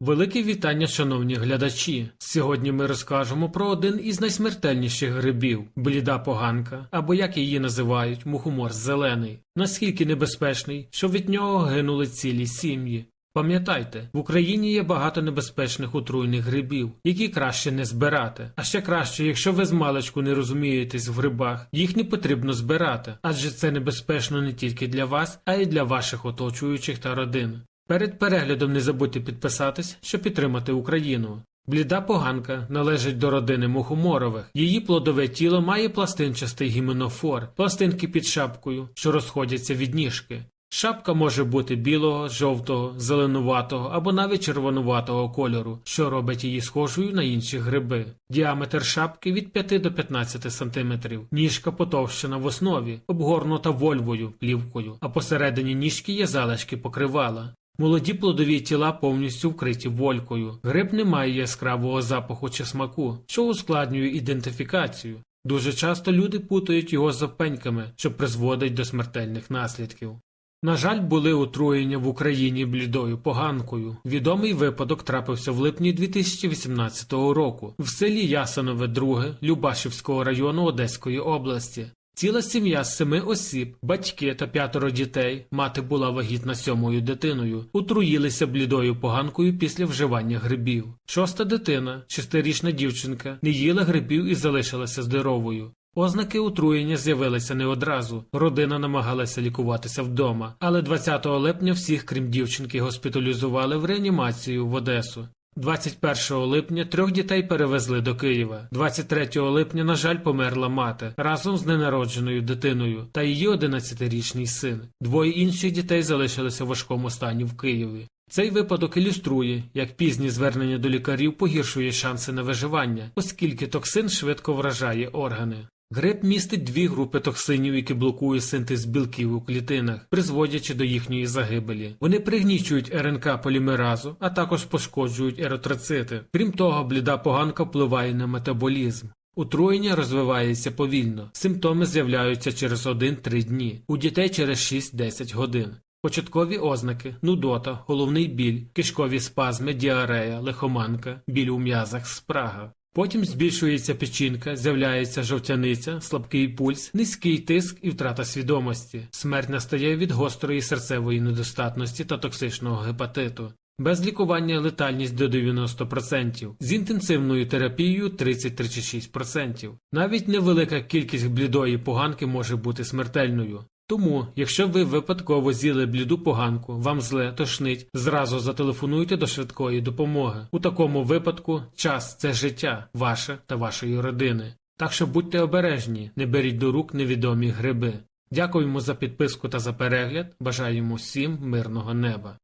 Велике вітання, шановні глядачі. Сьогодні ми розкажемо про один із найсмертельніших грибів бліда поганка, або як її називають мухомор зелений. Наскільки небезпечний, що від нього гинули цілі сім'ї. Пам'ятайте, в Україні є багато небезпечних отруйних грибів, які краще не збирати. А ще краще, якщо ви з маличку не розумієтесь в грибах, їх не потрібно збирати, адже це небезпечно не тільки для вас, а й для ваших оточуючих та родин. Перед переглядом не забудьте підписатись, щоб підтримати Україну. Бліда поганка належить до родини мухоморових. Її плодове тіло має пластинчастий гіменофор, пластинки під шапкою, що розходяться від ніжки. Шапка може бути білого, жовтого, зеленуватого або навіть червонуватого кольору, що робить її схожою на інші гриби. Діаметр шапки від 5 до 15 см. Ніжка потовщена в основі, обгорнута вольвою, плівкою, а посередині ніжки є залишки покривала. Молоді плодові тіла повністю вкриті волькою. Гриб не має яскравого запаху чи смаку, що ускладнює ідентифікацію. Дуже часто люди путають його з опеньками, що призводить до смертельних наслідків. На жаль, були отруєння в Україні блідою поганкою. Відомий випадок трапився в липні 2018 року в селі Ясанове II Любашівського району Одеської області. Ціла сім'я з семи осіб, батьки та п'ятеро дітей, мати була вагітна сьомою дитиною, отруїлися блідою поганкою після вживання грибів. Шоста дитина, шестирічна дівчинка, не їла грибів і залишилася здоровою. Ознаки отруєння з'явилися не одразу. Родина намагалася лікуватися вдома, але 20 липня всіх, крім дівчинки, госпіталізували в реанімацію в Одесу. 21 липня трьох дітей перевезли до Києва. 23 липня, на жаль, померла мати разом з ненародженою дитиною та її 11-річний син. Двоє інших дітей залишилися в важкому стані в Києві. Цей випадок ілюструє, як пізні звернення до лікарів погіршує шанси на виживання, оскільки токсин швидко вражає органи. Гриб містить дві групи токсинів, які блокують синтез білків у клітинах, призводячи до їхньої загибелі. Вони пригнічують РНК полімеразу, а також пошкоджують еротроцити. Крім того, бліда поганка впливає на метаболізм. Отруєння розвивається повільно. Симптоми з'являються через 1-3 дні, у дітей через 6-10 годин. Початкові ознаки нудота, головний біль, кишкові спазми, діарея, лихоманка, біль у м'язах, спрага. Потім збільшується печінка, з'являється жовтяниця, слабкий пульс, низький тиск і втрата свідомості. Смерть настає від гострої серцевої недостатності та токсичного гепатиту. Без лікування летальність до 90%, з інтенсивною терапією 30-36%. Навіть невелика кількість блідої поганки може бути смертельною. Тому, якщо ви випадково з'їли бліду поганку, вам зле, тошнить, зразу зателефонуйте до швидкої допомоги. У такому випадку час це життя ваше та вашої родини. Так що будьте обережні, не беріть до рук невідомі гриби. Дякуємо за підписку та за перегляд. Бажаємо всім мирного неба.